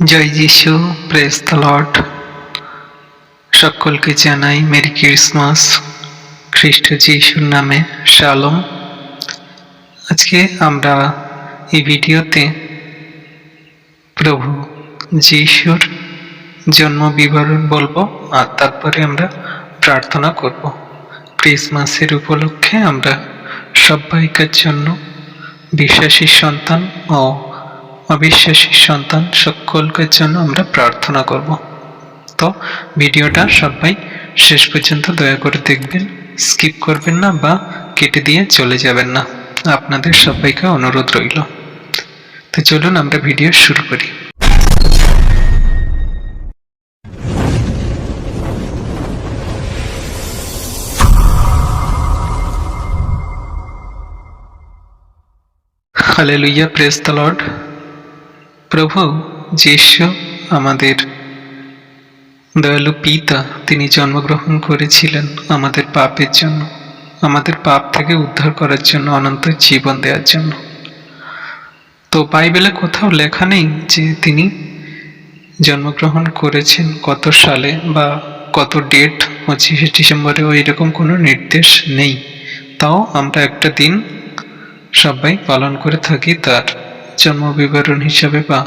জয় যিশু press the Lord সকলকে জানাই মেরি ক্রিসমাস। খ্রিস্ট যিশুর নামে শালম। আজকে আমরা এই ভিডিওতে প্রভু যিশুর জন্ম বিবরণ বলব, আর তারপরে আমরা প্রার্থনা করব। ক্রিসমাসের উপলক্ষে আমরা সবাইকার জন্য, বিশ্বাসী সন্তান ও অবিশ্বাসী সন্তান সকলকের জন্য আমরা প্রার্থনা করব। তো ভিডিওটা সবাই শেষ পর্যন্ত দয়া করে দেখবেন, স্কিপ করবেন না বা কেটে দিয়ে চলে যাবেন না। আপনাদের সবাইকে অনুরোধ রইল। তো চলুন আমরা ভিডিও শুরু করি। হালেলুইয়া প্রেস দ্য লর্ড প্রভু, যিশু আমাদের। দয়ালু পিতা, তিনি জন্মগ্রহণ করেছিলেন আমাদের পাপের জন্য, আমাদের পাপ থেকে উদ্ধার করার জন্য, অনন্ত জীবন দেওয়ার জন্য। তো বাইবেলে কোথাও লেখা নেই যে তিনি জন্মগ্রহণ করেছেন কত সালে বা কত ডেট, পঁচিশে ডিসেম্বরে ওই রকম কোনো নির্দেশ নেই। তাও আমরা একটা দিন সবাই পালন করে থাকি তার। জন্ম বিবরণ হিসাবে বা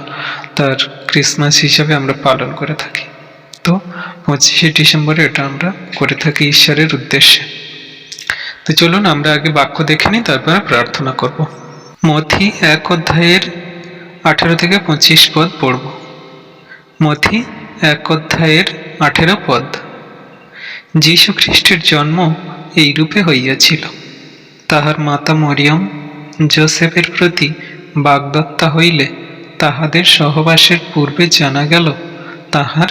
তার ক্রিসমাস হিসাবে আমরা পালন করে থাকি। তো পঁচিশে ডিসেম্বরে এটা আমরা করে থাকি ঈশ্বরের উদ্দেশ্যে। তো চলুন আমরা আগে বাক্য দেখে নিই, তারপরে প্রার্থনা করব। মথি এক অধ্যায়ের আঠেরো থেকে পঁচিশ পদ পড়ব। মথি এক অধ্যায়ের আঠেরো পদ। যীশু খ্রিস্টের জন্ম এই রূপে হইয়াছিল। তাহার মাতা মরিয়ম যোসেফের প্রতি বাগদত্তা হইলে তাহাদের সহবাসের পূর্বে জানা গেল, তাহার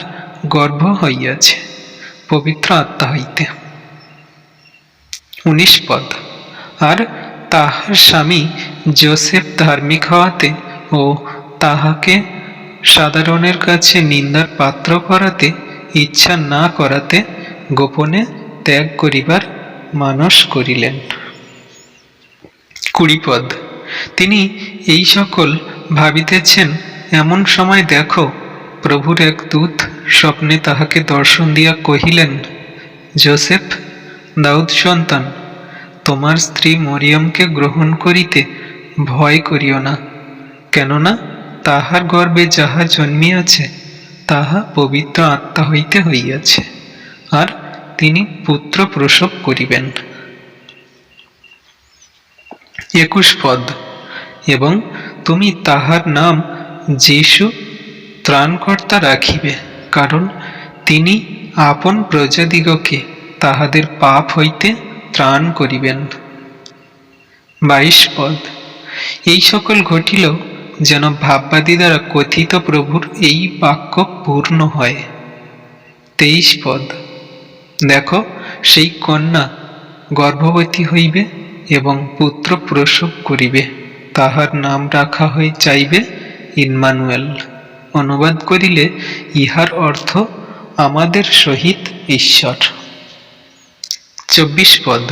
গর্ভ হইয়াছে। পবিত্র আত্মা হইতে। উনিশ পদ। আর তাহার স্বামী যোসেফ ধার্মিক হওয়াতে ও তাহাকে সাধারণের কাছে নিন্দার পাত্র করাতে ইচ্ছা না করাতে গোপনে ত্যাগ করিবার মানস করিলেন। কুড়ি পদ। তিনি এই সকল ভাবিতেছেন, এমন সময় দেখো, প্রভুর এক দূত স্বপ্নে তাহাকে দর্শন দিয়া কহিলেন, জোসেফ, দাউদ সন্তান, তোমার স্ত্রী মরিয়মকে গ্রহণ করিতে ভয় করিও না। কেননা তাহার গর্ভে যাহা জন্মিয়াছে, তাহা পবিত্র আত্মা হইতে হইয়াছে। আর তিনি পুত্র প্রসব করিবেন। একুশ পদ। এবং তুমি তাহার নাম যীশু ত্রাণকর্তা রাখিবে, কারণ তিনি আপন প্রজাদিগকে তাহাদের পাপ হইতে ত্রাণ করিবেন। বাইশ পদ। এই সকল ঘটিল যেন ভাববাদী দ্বারা কথিত প্রভুর এই বাক্য পূর্ণ হয়। তেইশ পদ। দেখো, সেই কন্যা গর্ভবতী হইবে এবং পুত্র প্রসব করিবে, তাহার নাম রাখা হয়ে চাইবে ইনমানুয়েল অনুবাদ করিলে ইহার অর্থ, আমাদের সহিত ঈশ্বর। চব্বিশ পদ।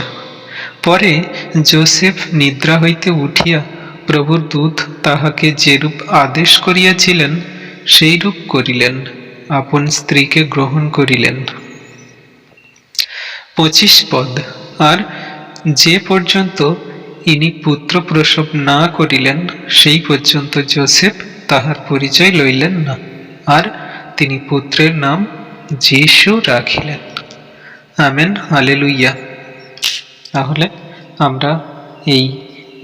পরে যোসেফ নিদ্রা হইতে উঠিয়া প্রভুর দূত তাহাকে যেরূপ আদেশ করিয়াছিলেন, সেইরূপ করিলেন, আপন স্ত্রীকে গ্রহণ করিলেন। পঁচিশ পদ। আর যে পর্যন্ত ইনি পুত্র প্রসব না করিলেন, সেই পর্যন্ত জোসেফ তাহার পরিচয় লইলেন না, আর তিনি পুত্রের নাম যিশু রাখিলেন। আমেন হালেলুইয়া তাহলে আমরা এই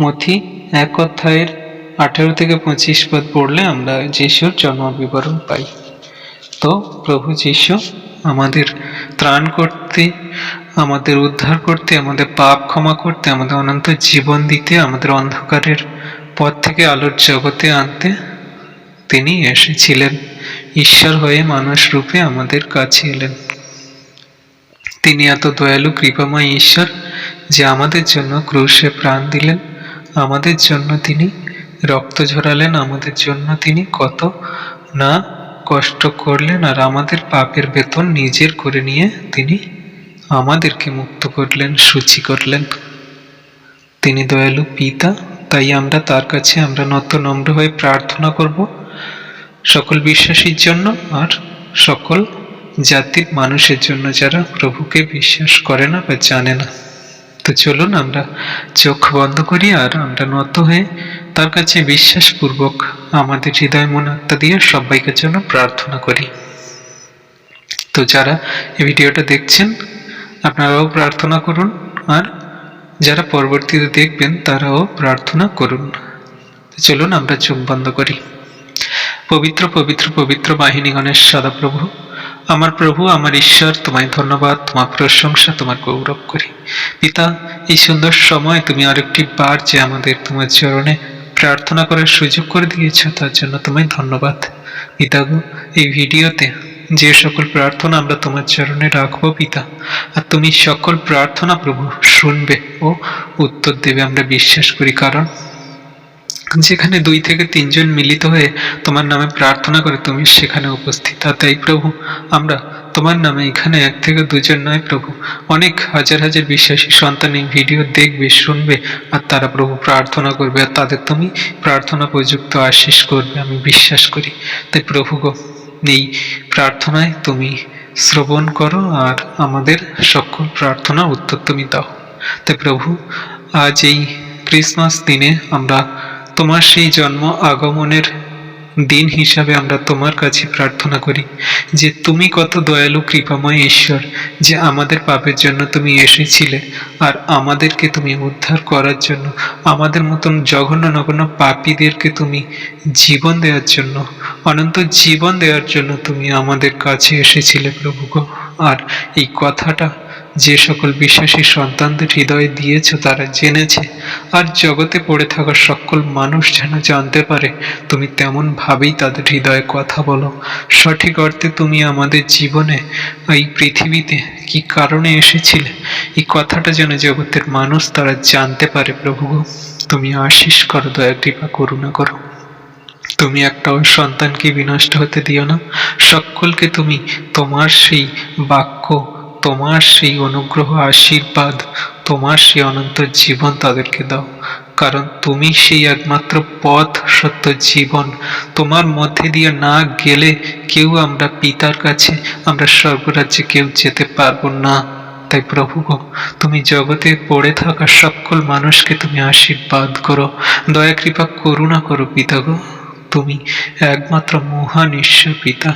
মথি এক অধ্যায়ের আঠেরো থেকে পঁচিশ পদ পড়লে আমরা যিশুর জন্ম বিবরণ পাই। তো প্রভু যিশু আমাদের ত্রাণ করতে আমাদের উদ্ধার করতে, আমাদের পাপ ক্ষমা করতে, আমাদের অনন্ত জীবন দিতে, আমাদের অন্ধকারের পথ থেকে আলোর জগতে আনতে তিনি এসেছিলেন। ঈশ্বর হয়ে মানুষ রূপে আমাদের কাছে এলেন। তিনি এত দয়ালু, কৃপাময় ঈশ্বর যে আমাদের জন্য ক্রুশে প্রাণ দিলেন। আমাদের জন্য তিনি রক্ত ঝরালেন। আমাদের জন্য তিনি কত না কষ্ট করলেন আর আমাদের পাপের বেতন নিজের করে নিয়ে তিনি আমাদেরকে মুক্ত করলেন সূচি করলেন। তিনি দয়ালু পিতা, তাই আমরা তার কাছে আমরা নত নম্র হয়ে প্রার্থনা করব সকল বিশ্বাসীর জন্য আর সকল জাতির মানুষের জন্য যারা প্রভুকে বিশ্বাস করে না বা জানে না। তো চলুন আমরা চোখ বন্ধ করি আর আমরা নত হয়ে তার কাছে বিশ্বাসপূর্বক আমাদের হৃদয় মন আত্মা দিয়ে সবাইকে জন্য প্রার্থনা করি। তো যারা এই ভিডিওটা দেখছেন আপনারাও প্রার্থনা করুন, আর যারা পরবর্তীতে দেখবেন, তারাও প্রার্থনা করুন। চলুন আমরা চোখ বন্ধ করি। পবিত্র পবিত্র পবিত্র বাহিনীগণের সদাপ্রভু, আমার প্রভু, আমার ঈশ্বর, তোমায় ধন্যবাদ, তোমার প্রশংসা, তোমার গৌরব করি। পিতা, এই সুন্দর সময় তুমি আরেকটি বার যে আমাদের তোমার চরণে প্রার্থনা করার সুযোগ করে দিয়েছ, তার জন্য তোমায় ধন্যবাদ। পিতা গো, এই ভিডিওতে যে সকল প্রার্থনা আমরা তোমার চরণে রাখব পিতা, আর তুমি সকল প্রার্থনা প্রভু শুনবে ও উত্তর দেবে, আমরা বিশ্বাস করি। কারণ যেখানে দুই থেকে তিনজন মিলিত হয়ে তোমার নামে প্রার্থনা করে, তুমি সেখানে উপস্থিত। তাই প্রভু, আমরা তোমার নামে এখানে এক থেকে দুজন নয় প্রভু, অনেক হাজার হাজার বিশ্বাসী সন্তান এই ভিডিও দেখবে, শুনবে, আর তারা প্রভু প্রার্থনা করবে, আর তাদের তুমি প্রার্থনা প্রযুক্ত আশিস করবে, আমি বিশ্বাস করি। তাই প্রভু গো এই প্রার্থনায় তুমি শ্রবণ করো আর আমাদের সকল প্রার্থনা উত্তর তুমি দাও। তাই প্রভু, আজ এই ক্রিসমাস দিনে আমরা তোমার সেই জন্ম আগমনের দিন হিসাবে আমরা তোমার কাছে প্রার্থনা করি যে তুমি কত দয়ালু, কৃপাময় ঈশ্বর, যে আমাদের পাপের জন্য তুমি এসেছিলে আর আমাদেরকে তুমি উদ্ধার করার জন্য, আমাদের মতন জঘন্য, নগণ্য পাপীদেরকে তুমি জীবন দেওয়ার জন্য, অনন্ত জীবন দেওয়ার জন্য তুমি আমাদের কাছে এসেছিলে প্রভু আর এই কথাটা যে সকল বিশ্বাসী সন্তানদের হৃদয় দিয়েছ, তারা জেনেছে। আর জগতে পড়ে থাকা সকল মানুষ যেন জানতে পারে, তুমি তেমন ভাবেই তাদের হৃদয়ে কথা বলো। সঠিক অর্থে তুমি আমাদের জীবনে, এই পৃথিবীতে কি কারণে এসেছিলে? এই কথাটা যেন জগতের মানুষ তারা জানতে পারে, প্রভু তুমি আশিস করো, দয়া, কৃপা, করুণা করো। তুমি একটাও সন্তানকে বিনষ্ট হতে দিও না। সকলকে তুমি তোমার সেই বাক্য তোমার সেই অনুগ্রহ, আশীর্বাদ, তোমার সেই অনন্ত জীবন তাদেরকে দাও। কারণ তুমি সেই একমাত্র পথ, সত্য জীবন। তোমার মধ্যে দিয়ে না গেলে কেউ আমরা পিতার কাছে, আমরা স্বর্গরাজ্যে কেউ যেতে পারব না। তাই প্রভু গো, তুমি জগতে পড়ে থাকা সকল মানুষকে তুমি আশীর্বাদ করো। দয়া, কৃপা, করুণা করো পিতা গো। তুমি একমাত্র মহান ঈশ্বর পিতা।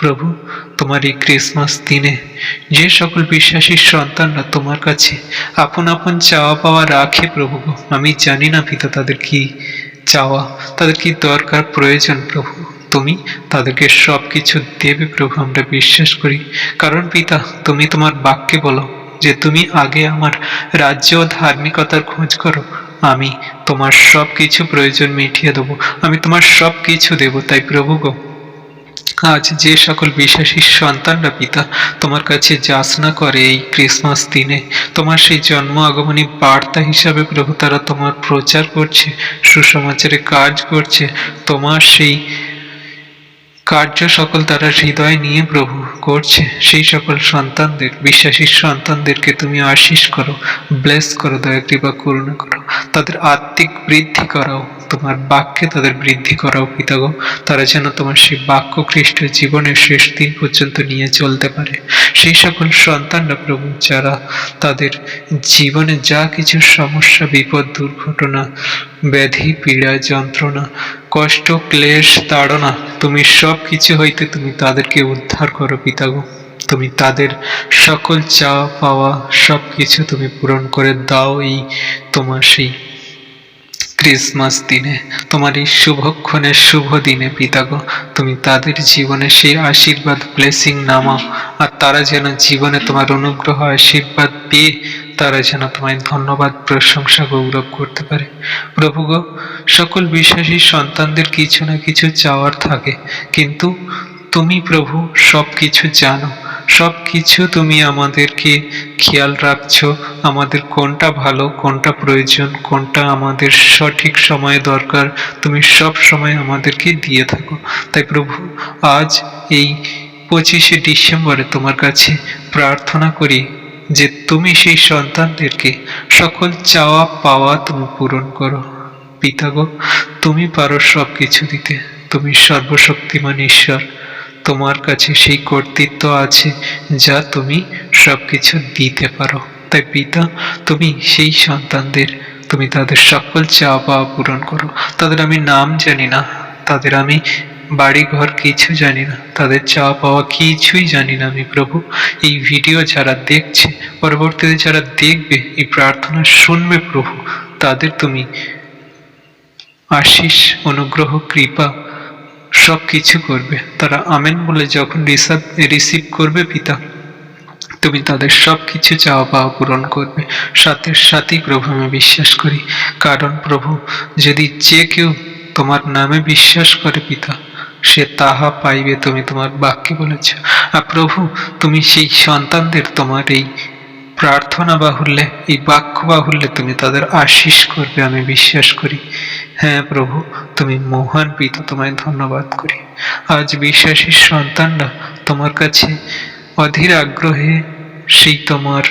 প্রভু, তোমার এই ক্রিসমাস দিনে যে সকল বিশ্বাসী সন্তানরা তোমার কাছে আপন আপন চাওয়া পাওয়া রাখে প্রভু আমি জানি না পিতা, তাদের কি চাওয়া, তাদের কি দরকার, প্রয়োজন প্রভু। তুমি তাদেরকে সব কিছু দেবে প্রভু, আমরা বিশ্বাস করি। কারণ পিতা, তুমি তোমার বাক্যে বলো যে তুমি আগে আমার রাজ্য ও ধার্মিকতার খোঁজ করো। আমি তোমার সব কিছু প্রয়োজন মিটিয়ে দেবো। আমি তোমার সব কিছু দেবো, তাই প্রভু গো আজ যে সকল বিশ্বাসী সন্তানরা পিতা তোমার কাছে যাচনা করে এই ক্রিসমাস দিনে, তোমার সেই জন্ম আগমনী বার্তা হিসাবে প্রভু তারা তোমার প্রচার করছে, সুসমাচারে কাজ করছে, তোমার সেই কার্য সকল তারা হৃদয় নিয়ে প্রভু করছে। সেই সকল সন্তানদের, বিশ্বাসী সন্তানদেরকে তুমি আশিস করো ব্লেস করো, দয়া কৃপা করুণা করো। তাদের আত্মিক বৃদ্ধি করাও, তোমার বাক্যে তাদের বৃদ্ধি করাও পিতাগো তারা যেন তোমার সেই বাক্য খ্রিস্ট জীবনের শেষ দিন পর্যন্ত নিয়ে চলতে পারে। সেই সকল সন্তানরা প্রভু, যারা তাদের জীবনে যা কিছু সমস্যা, বিপদ, দুর্ঘটনা, ব্যাধি, পীড়া, যন্ত্রণা কষ্ট, ক্লেশ, তাড়না, তুমি সব কিছু হইতে তুমি তাদেরকে উদ্ধার করো পিতাগো। তুমি তাদের সকল চাওয়া, পাওয়া, সব কিছু তুমি পূরণ করে দাও এই তোমার সেই ক্রিসমাস দিনে, তোমার এই শুভক্ষণের শুভ দিনে পিতাগো। তুমি তাদের জীবনে সেই আশীর্বাদ ব্লেসিং নামাও, আর তারা যেন জীবনে তোমার অনুগ্রহ, আশীর্বাদ পেয়ে তারা যেন তোমায় ধন্যবাদ, প্রশংসা, গৌরব করতে পারে। প্রভু গো, সকল বিশ্বাসী সন্তানদের কিছু না কিছু চাওয়ার থাকে, কিন্তু তুমি প্রভু সব কিছু জানো। সব কিছু তুমি আমাদেরকে খেয়াল রাখছো, আমাদের কোনটা ভালো, কোনটা প্রয়োজন, কোনটা আমাদের সঠিক সময়ে দরকার, তুমি সব সময় আমাদেরকে দিয়ে থাকো। তাই প্রভু, আজ এই পঁচিশে ডিসেম্বরে তোমার কাছে প্রার্থনা করি যে তুমি সেই সন্তানদেরকে সকল চাওয়া পাওয়া তুমি পূরণ করো। পিতা গো, তুমি পারো সব কিছু দিতে। তুমি সর্বশক্তিমান ঈশ্বর। তোমার কাছে সেই কর্তৃত্ব আছে যা তুমি সব কিছু দিতে পারো। তাই পিতা, তুমি সেই সন্তানদের, তুমি তাদের সকল চাওয়া পাওয়া পূরণ করো। তাদের আমি নাম জানি না। তাদের আমি বাড়ি ঘর কিছু জানি না। তাদের চাওয়া পাওয়া কিছুই জানি না আমি, প্রভু। এই ভিডিও যারা দেখছে, পরবর্তীতে যারা দেখবে, এই প্রার্থনা শুনবে প্রভু। তাদের তুমি আশিস, অনুগ্রহ, কৃপা সব কিছু করবে। তারা আমেন বলে যখন রিসাব রিসিভ করবে পিতা, তুমি তাদের সব কিছু চাওয়া পাওয়া পূরণ করবে। সাথে সাথেই প্রভু, আমি বিশ্বাস করি। কারণ প্রভু, যদি যে কেউ তোমার নামে বিশ্বাস করে পিতা সে তাহা পাইবে তুমি তোমার বাক্যে বলেছ। আর প্রভু, তুমি সেই সন্তানদের তোমার এই প্রার্থনা বাহুল্যে, এই বাক্য বাহুল্যে তুমি তাদের আশিস করবে, আমি বিশ্বাস করি। হ্যাঁ প্রভু, তুমি মহান পিতা, তোমায় ধন্যবাদ করি। আজ বিশ্বাসী সন্তানরা তোমার কাছে অধীর আগ্রহে সেই তোমার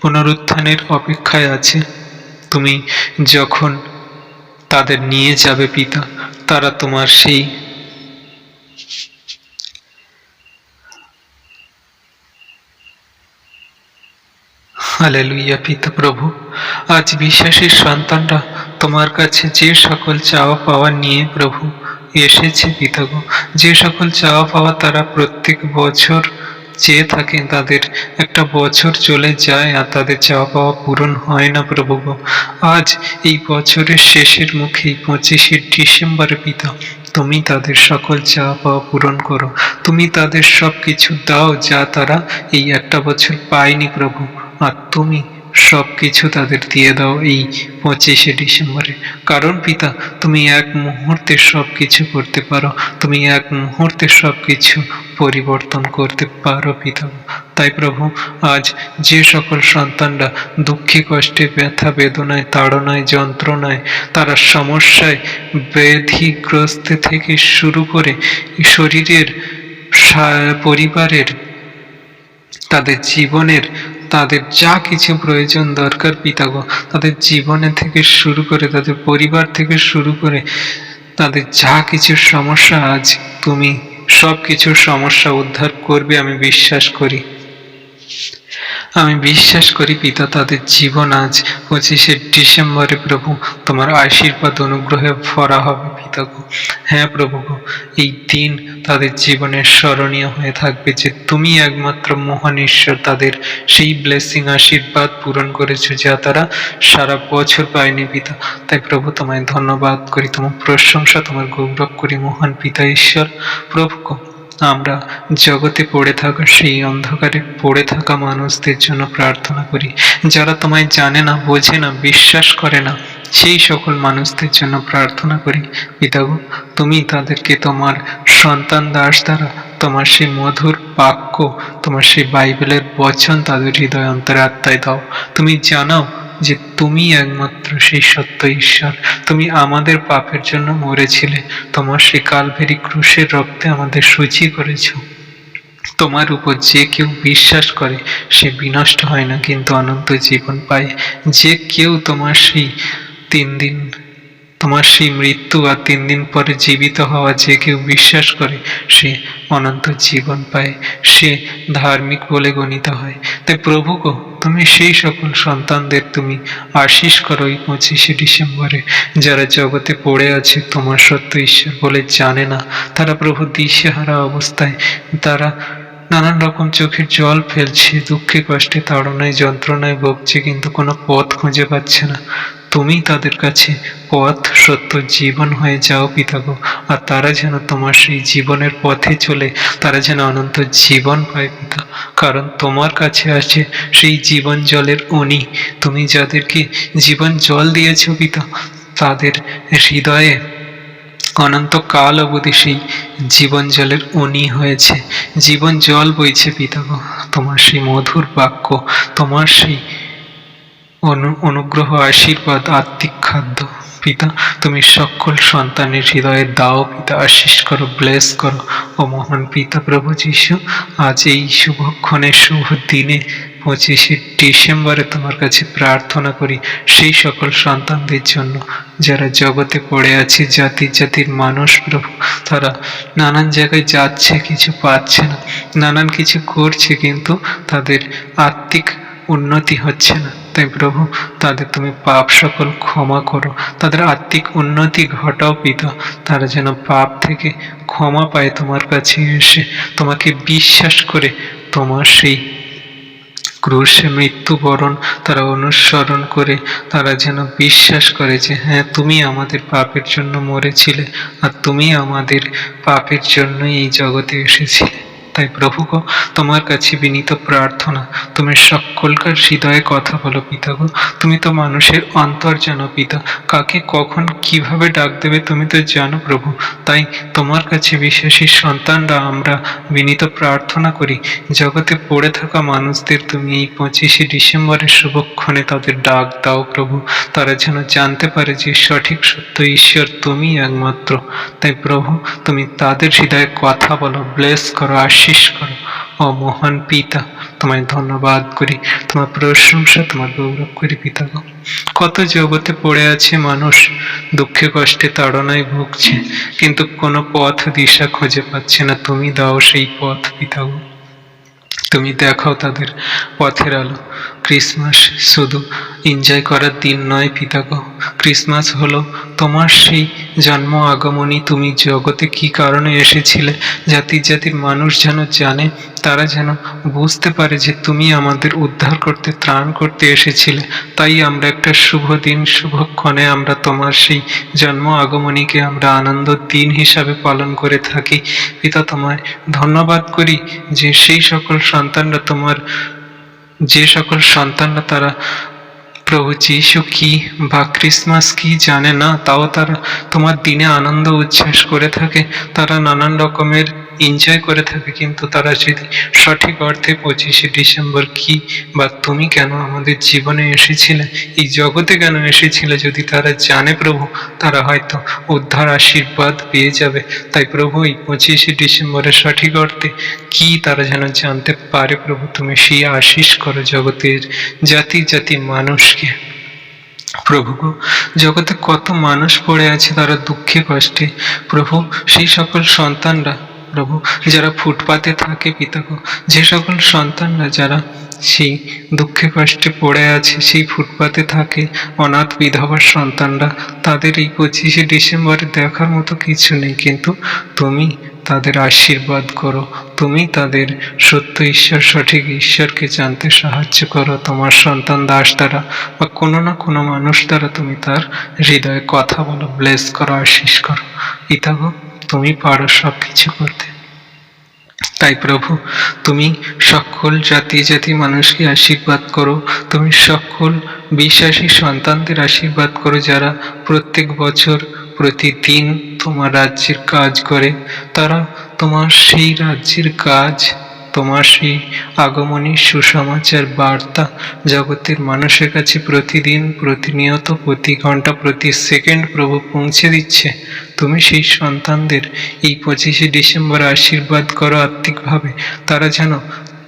পুনরুত্থানের অপেক্ষায় আছে। তুমি যখন তাদের নিয়ে যাবে পিতা, তারা তোমার সেই হালেলুইয়া পিতা প্রভু। আজ বিশ্বাসের সন্তানরা তোমার কাছে যে সকল চাওয়া পাওয়া নিয়ে প্রভু এসেছে পিতাগো যে সকল চাওয়া পাওয়া তারা প্রত্যেক বছর চেয়ে থাকেন, তাদের একটা বছর চলে যায় আর তাদের চাওয়া পাওয়া পূরণ হয় না প্রভু। আজ এই বছরের শেষের মুখে পঁচিশে ডিসেম্বরে, পিতা, তুমি তাদের সকল চাওয়া পাওয়া পূরণ করো। তুমি তাদের সব কিছু দাও যা তারা এই একটা বছর পায়নি প্রভু। আর তুমি সব কিছু তাদের দিয়ে দাও এই পঁচিশে ডিসেম্বরে। কারণ পিতা, তুমি এক মুহূর্তে সব কিছু করতে পারো। তুমি এক মুহূর্তে সব কিছু পরিবর্তন করতে পারো পিতা তাই প্রভু, আজ যে সকল সন্তানরা দুঃখে কষ্টে, ব্যথা, বেদনায়, তাড়নায়, যন্ত্রণায়, তারা সমস্যায় ব্যাধিগ্রস্ত থেকে শুরু করে শরীরের পরিবারের, তাদের জীবনের তাদের যা কিছু প্রয়োজন দরকার পিতাগো তাদের জীবনে থেকে শুরু করে, তাদের পরিবার থেকে শুরু করে, তাদের যা কিছু সমস্যা আজ তুমি সব কিছুর সমস্যা উদ্ধার করবে, আমি বিশ্বাস করি। আমি বিশ্বাস করি পিতা, তাদের জীবন আজ পঁচিশে ডিসেম্বরে প্রভু। তোমার আশীর্বাদ অনুগ্রহে ভরা হবে পিতা গো। হ্যাঁ প্রভু গো, এই দিন তাদের জীবনের স্মরণীয় হয়ে থাকবে যে তুমি একমাত্র মহান ঈশ্বর। তাদের সেই ব্লেসিং আশীর্বাদ পূরণ করেছ যা তারা সারা বছর পায়নি পিতা। তাই প্রভু, তোমায় ধন্যবাদ করি। তোমার প্রশংসা, তোমার গৌরব করি মহান পিতা ঈশ্বর। প্রভু আমরা জগতে পড়ে থাকা, সেই অন্ধকারে পড়ে থাকা মানুষদের জন্য প্রার্থনা করি। যারা তোমায় জানে না, বোঝে না, বিশ্বাস করে না, সেই সকল মানুষদের জন্য প্রার্থনা করি। পিতাগো, তুমি তাদেরকে তোমার সন্তান দাস দ্বারা, তোমার সেই মধুর বাক্য, তোমার সেই বাইবেলের বচন তাদের হৃদয় অন্তরে আত্মায় দাও। তুমি জানাও যে তুমি একমাত্র সেই সত্য ঈশ্বর। তুমি আমাদের পাপের জন্য মরেছিলে। তোমার সেই কালভেরি ক্রুশের রক্তে আমাদের সূচি করেছ। তোমার উপর যে কেউ বিশ্বাস করে, সে বিনষ্ট হয় না, কিন্তু অনন্ত জীবন পায়। যে কেউ তোমার সেই তিন দিন, তোমার সেই মৃত্যু আর তিন দিন পরে জীবিত হওয়া যে কেউ বিশ্বাস করে, সে অনন্ত জীবন পায়। সে ধার্মিক বলে গণিত হয়। তাই প্রভু গো তুমি সেই সকল সন্তানদের তুমি আশিস করো এই পঁচিশে ডিসেম্বরে। যারা জগতে পড়ে আছে, তোমার সত্য ঈশ্বর বলে জানে না। তারা প্রভু দিশেহারা অবস্থায়, তারা নানান রকম চোখের জল ফেলছে, দুঃখে কষ্টে, তাড়নায়, যন্ত্রণায় ভুগছে, কিন্তু কোনো পথ খুঁজে পাচ্ছে না। তুমি তাদের কাছে পথ, সত্য, জীবন হয়ে যাও পিতাগো। আর তারা যেন তোমার সেই জীবনের পথে চলে, তারা যেন অনন্ত জীবন পায় পিতা। কারণ তোমার কাছে আছে সেই জীবন জলের অনি তুমি যাদেরকে জীবন জল দিয়েছ পিতা, তাদের হৃদয়ে অনন্তকাল অবধি সেই জীবন জলের অনি হয়েছে। জীবন জল বইছে পিতাগো। তোমার সেই মধুর বাক্য, তোমার সেই অনুগ্রহ, আশীর্বাদ, আত্মিক খাদ্য। পিতা, তুমি সকল সন্তানের হৃদয়ে দাও, পিতা আশিস করো, ব্লেস করো। ও মহান পিতা প্রভু যিশু, আজ এই শুভক্ষণে শুভ দিনে, পঁচিশে ডিসেম্বরে তোমার কাছে প্রার্থনা করি সেই সকল সন্তানদের জন্য, যারা জগতে পড়ে আছে, জাতি জাতির মানুষ প্রভু, তারা নানান জায়গায় যাচ্ছে, কিছু পাচ্ছে না, নানান কিছু করছে, কিন্তু তাদের আত্মিক উন্নতি হচ্ছে না। তাই প্রভু, তাদের তুমি পাপ সকল ক্ষমা করো। তাদের আত্মিক উন্নতি ঘটাও পিতা। তারা যেন পাপ থেকে ক্ষমা পায় তোমার কাছে এসে। তোমাকে বিশ্বাস করে তোমার সেই ক্রুশে মৃত্যুবরণ তারা অনুসরণ করে। তারা যেন বিশ্বাস করে যে হ্যাঁ তুমি আমাদের পাপের জন্য মরেছিলে। আর তুমি আমাদের পাপের জন্যই এই জগতে এসেছিলে। তাই প্রভু গো তোমার কাছে বিনীত প্রার্থনা, তুমি সকলকার হৃদয়ে কথা বলো পিতা গো তুমি তো মানুষের অন্তর জানো পিতা, কাকে কখন কীভাবে ডাক দেবে তুমি তো জানো প্রভু, তাই তোমার কাছে বিশ্বাসী সন্তানরা আমরা বিনীত প্রার্থনা করি, জগতে পড়ে থাকা মানুষদের তুমি এই পঁচিশে ডিসেম্বরের শুভক্ষণে তাদের ডাক দাও প্রভু, তারা যেন জানতে পারে যে সঠিক সত্য ঈশ্বর তুমি একমাত্র, তাই প্রভু, তুমি তাদের হৃদয়ে কথা বলো ব্লেস করো আশিস করো। ও মহান পিতা, তোমায় ধন্যবাদ করি। তোমার প্রশংসা, তোমার গৌরব করি পিতা কত জগতে পড়ে আছে মানুষ, দুঃখে কষ্টে তাড়নায় ভুগছে, কিন্তু কোনো পথ দিশা খুঁজে পাচ্ছে না। তুমি দাও সেই পথ পিতা তুমি দেখাও তাদের পথের আলো। ক্রিসমাস শুধু এনজয় করার দিন নয় পিতাগো ক্রিসমাস হলো তোমার সেই জন্ম আগমনী। তুমি জগতে কি কারণে এসেছিলে? জাতির জাতির মানুষ যেন জানে, তারা যেন বুঝতে পারে যে তুমি আমাদের উদ্ধার করতে, ত্রাণ করতে এসেছিলে। তাই আমরা একটা শুভ দিন শুভক্ষণে আমরা তোমার সেই জন্ম আগমনীকে আমরা আনন্দ দিন হিসাবে পালন করে থাকি। পিতা তোমায় ধন্যবাদ করি যে সেই সকল সন্তানরা তোমার যে সকল সন্তানরা তারা প্রভু যীশু কি বা ক্রিসমাস কি জানে না, তাও তারা তোমার দিনে আনন্দ উচ্ছ্বাস করে থাকে। তারা নানান রকমের এনজয় করে থাকে, কিন্তু তারা যদি সঠিক অর্থে পঁচিশে ডিসেম্বর কি বা তুমি কেন আমাদের জীবনে এসেছিলে? এই জগতে কেন এসেছিলে? যদি তারা জানে প্রভু, তারা হয়তো উদ্ধার, আশীর্বাদ পেয়ে যাবে। তাই প্রভু, এই পঁচিশে ডিসেম্বরের সঠিক অর্থে কি তারা যেন জানতে পারে প্রভু? তুমি সেই আশিস করো জগতের জাতি জাতি মানুষকে। প্রভু জগতে কত মানুষ পড়ে আছে তারা দুঃখে কষ্টে। প্রভু, সেই সকল সন্তানরা প্রভু, যারা ফুটপাতে থাকে পিতাগো যে সকল সন্তানরা যারা সেই দুঃখে কষ্টে পড়ে আছে, সেই ফুটপাতে থাকে অনাথ বিধবার সন্তানরা, তাদের এই পঁচিশে ডিসেম্বরে দেখার মতো কিছু নেই। কিন্তু তুমি তাদের আশীর্বাদ করো, তুমি তাদের সত্য ঈশ্বর, সঠিক ঈশ্বরকে জানতে সাহায্য করো। তোমার সন্তান দাস দ্বারা বা কোনো না কোনো মানুষ দ্বারা তুমি তার হৃদয়ে কথা বলো ব্লেস করো আশিস করো। পিতাগো তুমি পারো সব কিছু করতে। তাই প্রভু, তুমি সকল জাতি জাতি মানুষকে আশীর্বাদ করো। তুমি সকল বিশ্বাসী সন্তানদের আশীর্বাদ করো যারা প্রত্যেক বছর প্রতিদিন তোমার রাজ্যের কাজ করে। তারা তোমার সেই রাজ্যের কাজ, তোমার সেই আগমনী সুসমাচার বার্তা জগতের মানুষের কাছে প্রতিদিন, প্রতিনিয়ত, প্রতি ঘণ্টা, প্রতি সেকেন্ড প্রভু পৌঁছে দিচ্ছে। তুমি সেই সন্তানদের এই পঁচিশে ডিসেম্বর আশীর্বাদ করো আত্মিকভাবে। তারা যেন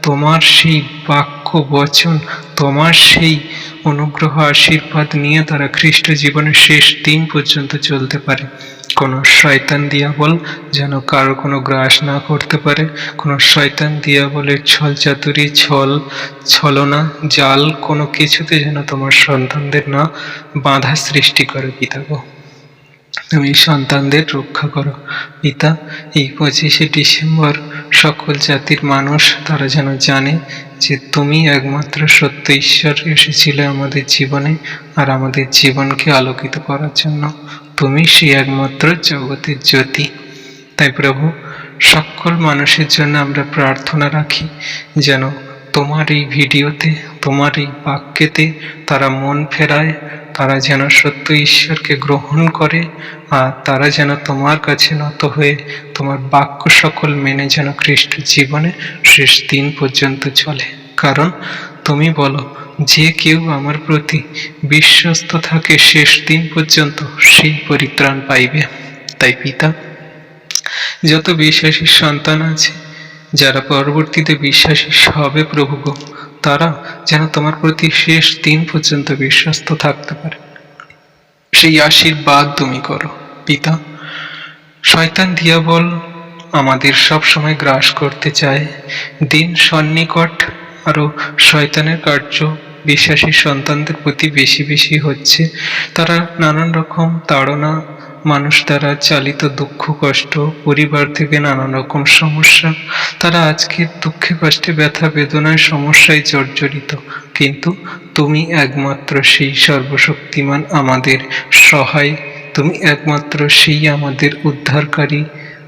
তোমার সেই বাক্য, বচন, তোমার সেই অনুগ্রহ, আশীর্বাদ নিয়ে তারা খ্রিস্ট জীবনের শেষ দিন পর্যন্ত চলতে পারে। কোনো শয়তান দিয়াবল যেন কারও কোনো গ্রাস না করতে পারে। কোনো শয়তান দিয়াবলের ছল চাতুরি, ছল, ছলনা, জাল কোনো কিছুতে যেন তোমার সন্তানদের না বাধা সৃষ্টি করে পিতাগো তুমি সন্তানদের রক্ষা করো। পিতা, এই পঁচিশে ডিসেম্বর সকল জাতির মানুষ, তারা যেন জানে যে তুমি একমাত্র সত্য ঈশ্বর এসেছিলে আমাদের জীবনে আর আমাদের জীবনকে আলোকিত করার জন্য। তুমি সেই একমাত্র জগতের জ্যোতি। তাই প্রভু, সকল মানুষের জন্য আমরা প্রার্থনা রাখি যেন তোমার এই ভিডিওতে তোমার এই বাক্যেতে তারা মন ফেরায়, তারা যেন সত্য ঈশ্বরকে গ্রহণ করে, আর তারা যেন তোমার কাছে নত হয়ে, তোমার বাক্য সকল মেনে যেন খ্রিস্ট জীবনে শেষ দিন পর্যন্ত চলে। কারণ তুমি বলো, যে কেউ আমার প্রতি বিশ্বস্ত থাকে শেষ দিন পর্যন্ত, সেই পরিত্রাণ পাইবে। তাই পিতা, যত বিশ্বাসী সন্তান আছে যারা পরবর্তীতে বিশ্বাসী হবে প্রভু গো, তারা যেন তোমার প্রতি শেষ দিন পর্যন্ত বিশ্বস্ত থাকতে পারে। সেই আশীর্বাদ তুমি করো, পিতা। শয়তান দিয়াবল আমাদের সব সময় গ্রাস করতে চায়। দিন সন্নিকট আরও শয়তানের কার্য বিশ্বাসী সন্তানদের প্রতি বেশি বেশি হচ্ছে। তারা নানান রকম তাড়না মানুষ দ্বারা চালিত দুঃখ, কষ্ট, পরিবার থেকে নানান রকম সমস্যা, তারা আজকে দুঃখে, কষ্টে ব্যথা, বেদনায়, সমস্যায় জর্জরিত। কিন্তু তুমি একমাত্র সেই সর্বশক্তিমান আমাদের সহায়, তুমি একমাত্র সেই আমাদের উদ্ধারকারী,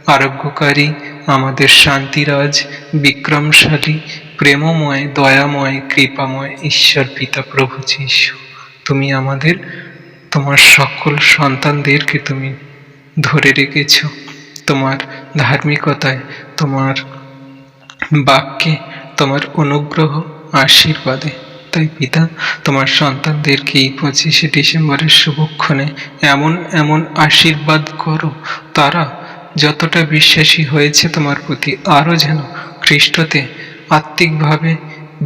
আরোগ্যকারী, আমাদের শান্তিরাজ, বিক্রমশালী, প্রেমময়, দয়াময়, কৃপাময় ঈশ্বর পিতা প্রভু যিশু। তুমি আমাদের তোমার সকল সন্তানদেরকে তুমি ধরে রেখেছ। তোমার ধার্মিকতায়, তোমার বাক্যে, তোমার অনুগ্রহ আশীর্বাদে। তাই পিতা, তোমার সন্তানদেরকে এই পঁচিশে ডিসেম্বরের শুভক্ষণে এমন এমন আশীর্বাদ করো, তারা যতটা বিশ্বাসী হয়েছে তোমার প্রতি, আরও যেন খ্রিস্টতে আত্মিকভাবে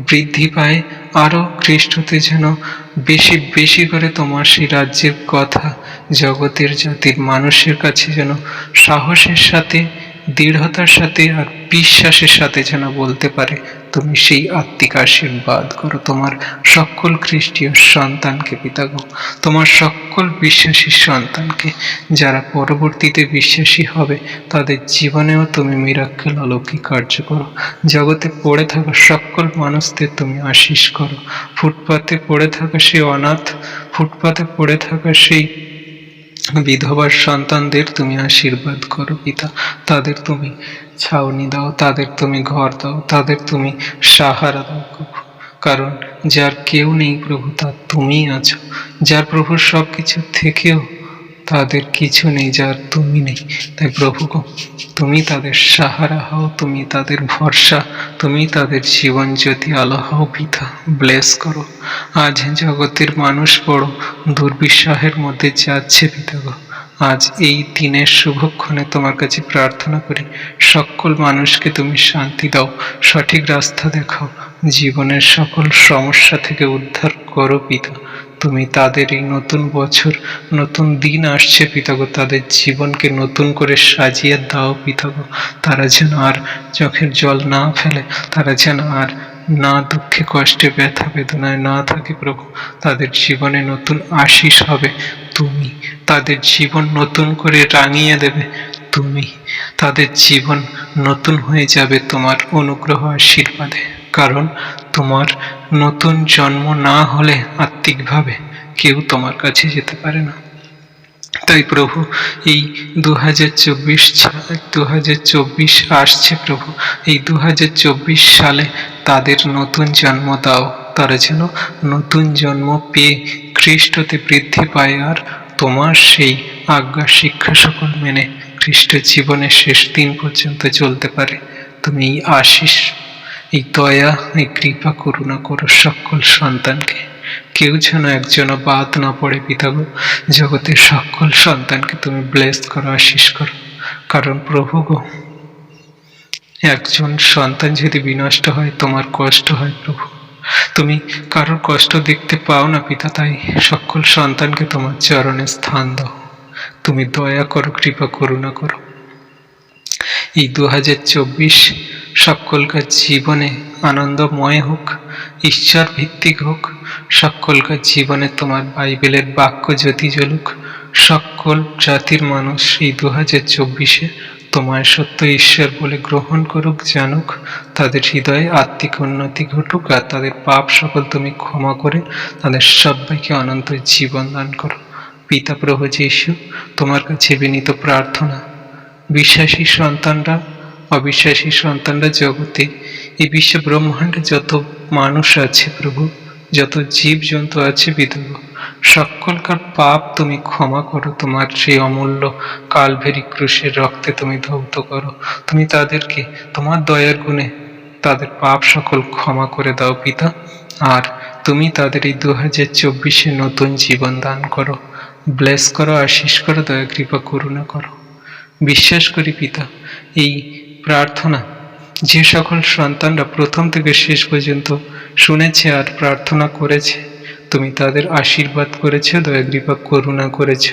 বৃদ্ধি পায় আরও খ্রিস্টতে যেন বেশি বেশি করে তোমার সেই রাজ্যের কথা, জগতের জাতির মানুষের কাছে যেন সাহসের সাথে, দৃঢ়তার সাথে আর বিশ্বাসের সাথে যেন বলতে পারে। তুমি সেই আত্মিক আশীর্বাদ করো। তোমার সকল খ্রিস্টীয় সন্তানকে পিতাগো তোমার সকল বিশ্বাসী সন্তানকে যারা পরবর্তীতে বিশ্বাসী হবে, তাদের জীবনেও তুমি মিরাক্কেল অলৌকিক কার্য করো। জগতে পড়ে থাকা সকল মানুষদের তুমি আশিস করো। ফুটপাতে পড়ে থাকা সেই অনাথ, ফুটপাতে পড়ে থাকা সেই বিধবার সন্তানদের তুমি আশীর্বাদ করো, পিতা। তাদের তুমি ছাউনি দাও, তাদের তুমি ঘর দাও, তাদের তুমি সাহারা দাও প্রভু। কারণ যার কেউ নেই প্রভু তার তুমি আছো। যার প্রভুর সব কিছু থেকেও তাদের কিছু নেই যার তুমি নেই। তাই প্রভু গো, তুমি তাদের সাহারা হও, তুমি তাদের ভরসা, তুমি তাদের জীবন জ্যোতি আলো হও, পিতা, ব্লেস করো। আজ জগতের মানুষ বড় দুর্বিশ্বাহের মধ্যে যাচ্ছে, পিতা গো। আজ এই দিনের শুভক্ষণে তোমার কাছে প্রার্থনা করি, সকল মানুষকে তুমি শান্তি দাও, সঠিক রাস্তা দেখাও, জীবনের সকল সমস্যা থেকে উদ্ধার করো, পিতা। তুমি তাদের এই নতুন বছর, নতুন দিন আসছে পিতাগো, তাদের জীবনকে নতুন করে সাজিয়ে দাও পিতাগো। তারা যেন আর চোখের জল না ফেলে, তারা যেন আর না দুঃখে কষ্টে, ব্যথা বেদনায় না থাকে প্রভু। তাদের জীবনে নতুন আশিস হবে, তুমি তাদের জীবন নতুন করে রাঙিয়ে দেবে, তুমি তাদের জীবন নতুন হয়ে যাবে তোমার অনুগ্রহ আশীর্বাদে। কারণ তোমার নতুন জন্ম না হলে আত্মিকভাবে কেউ তোমার কাছে যেতে পারে না। তাই প্রভু, এই দু হাজার চব্বিশ দু হাজার চব্বিশ আসছে প্রভু, এই দু হাজার চব্বিশ সালে তাদের নতুন জন্ম দাও। তারা যেন নতুন জন্ম পেয়ে খ্রিস্টতে বৃদ্ধি পায় আর তোমার সেই আজ্ঞা শিক্ষা সকল মেনে খ্রিস্ট জীবনের শেষ দিন পর্যন্ত চলতে পারে। তুমি এই আশিস এই দয়া, এই কৃপা, করুণা করো সকল সন্তানকে। কেউ যেন একজনও বাদ না পড়ে পিতাগো, জগতের সকল সন্তানকে তুমি ব্লেস করো আশিস করো। কারণ প্রভু গো, একজন সন্তান যদি বিনষ্ট হয়, তোমার কষ্ট হয় প্রভু। তুমি কারোর কষ্ট দেখতে পাও না পিতা, তাই সকল সন্তানকে তোমার চরণে স্থান দাও। তুমি দয়া করো, কৃপা, করুণা করো। এই দু হাজার চব্বিশ সকলকার জীবনে আনন্দময় হোক ঈশ্বর ভিত্তিক হোক সকলকার জীবনে তোমার বাইবেলের বাক্য জ্যোতি জ্বলুক, সকল জাতির মানুষ এই দু হাজার চব্বিশে তোমায় সত্য ঈশ্বর বলে গ্রহণ করুক, জানুক, তাদের হৃদয়ে আত্মিক উন্নতি ঘটুক আর তাদের পাপ সকল তুমি ক্ষমা করে তাদের সবাইকে অনন্ত জীবন দান করো। পিতা প্রভু যিশু, তোমার কাছে বিনীত প্রার্থনা। বিশ্বাসী সন্তানরা অবিশ্বাসী সন্তানরা জগতে এই বিশ্ব ব্রহ্মাণ্ডে যত মানুষ আছে প্রভু, যত জীব জন্তু আছে বিধব সকলকার পাপ তুমি ক্ষমা করো, তোমার সেই অমূল্য কালভেরি ক্রুশের রক্তে তুমি ধৌত করো। তুমি তাদেরকে, তোমার দয়ার গুণে তাদের পাপ সকল ক্ষমা করে দাও পিতা, আর তুমি তাদের এই দু হাজার চব্বিশে নতুন জীবন দান করো। ব্লেস করো আশিস করো, দয়া, কৃপা, করুণা করো। বিশ্বাস করি পিতা, এই প্রার্থনা। যে সকল সন্তানরা প্রথম থেকে শেষ পর্যন্ত শুনেছে আর প্রার্থনা করেছে, তুমি তাদের আশীর্বাদ করেছ, দয়া, কৃপা, করুণা করেছ।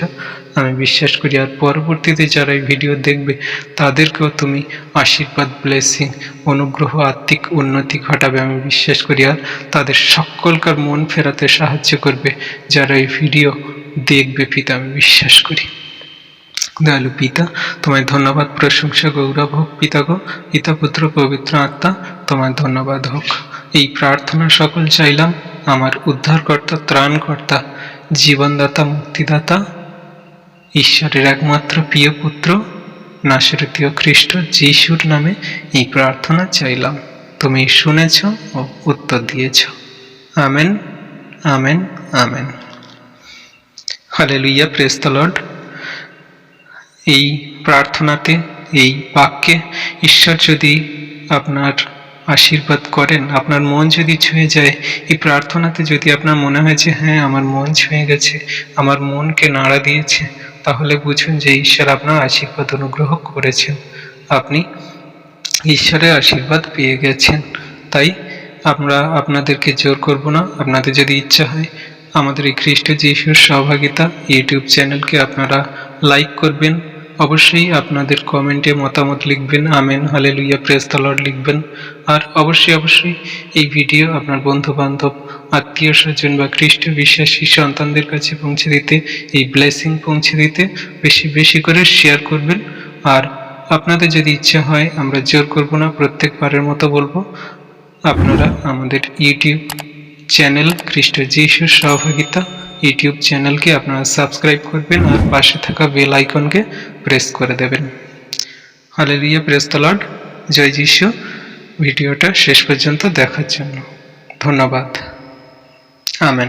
আমি বিশ্বাস করি আর পরবর্তীতে যারা এই ভিডিও দেখবে, তাদেরকেও তুমি আশীর্বাদ ব্লেসিং অনুগ্রহ আত্মিক উন্নতি ঘটাবে। আমি বিশ্বাস করি আর তাদের সকলকার মন ফেরাতে সাহায্য করবে যারা এই ভিডিও দেখবে পিতা। আমি বিশ্বাস করি। দয়ালু পিতা তোমায় ধন্যবাদ প্রশংসা গৌরব হোক পিতা গো, পিতা পুত্র পবিত্র আত্মা, তোমায় ধন্যবাদ হোক। এই প্রার্থনা সকল চাইলাম, আমার উদ্ধারকর্তা, ত্রাণকর্তা, জীবনদাতা, মুক্তিদাতা, ঈশ্বরের একমাত্র প্রিয় পুত্র, নাসরতীয় খ্রিস্ট যিশুর নামে এই প্রার্থনা চাইলাম। তুমি শুনেছ ও উত্তর দিয়েছ। Amen amen amen. Hallelujah praise the Lord. এই প্রার্থনাতে, এই বাক্যে ঈশ্বর যদি আপনার আশীর্বাদ করেন, আপনার মন যদি ছুঁয়ে যায়, এই প্রার্থনাতে যদি আপনার মনে হয় যে হ্যাঁ আমার মন ছুঁয়ে গেছে, আমার মনকে নাড়া দিয়েছে, তাহলে বুঝুন যে ঈশ্বর আপনার আশীর্বাদ অনুগ্রহ করেছেন। আপনি ঈশ্বরের আশীর্বাদ পেয়ে গেছেন। তাই আমরা আপনাদেরকে জোর করব না। আপনাদের যদি ইচ্ছা হয়, আমাদের এই খ্রিস্ট যিশুর সহভাগিতা ইউটিউব চ্যানেলকে আপনারা লাইক করবেন। অবশ্যই আপনাদের কমেন্টে মতামত লিখবেন। আমেন হালে লুইয়া প্রেস তলর লিখবেন। আর অবশ্যই অবশ্যই এই ভিডিও আপনার বন্ধু বান্ধব আত্মীয় স্বজন বা খ্রিস্ট বিশ্বাসী সন্তানদের কাছে পৌঁছে দিতে, এই ব্লেসিং পৌঁছে দিতে বেশি বেশি করে শেয়ার করবেন। আর আপনাদের যদি ইচ্ছা হয়, আমরা জোর করব না, প্রত্যেকবারের মতো বলব, আপনারা আমাদের ইউটিউব চ্যানেল খ্রিস্ট যিশুর সহভাগিতা ইউটিউব চ্যানেলকে আপনারা সাবস্ক্রাইব করবেন আর পাশে থাকা বেল আইকনকে প্রেস করে দেবেন। হালেলুয়া প্রেস তলাড জয় যিশু। ভিডিওটা শেষ পর্যন্ত দেখার জন্য। ধন্যবাদ। আমেন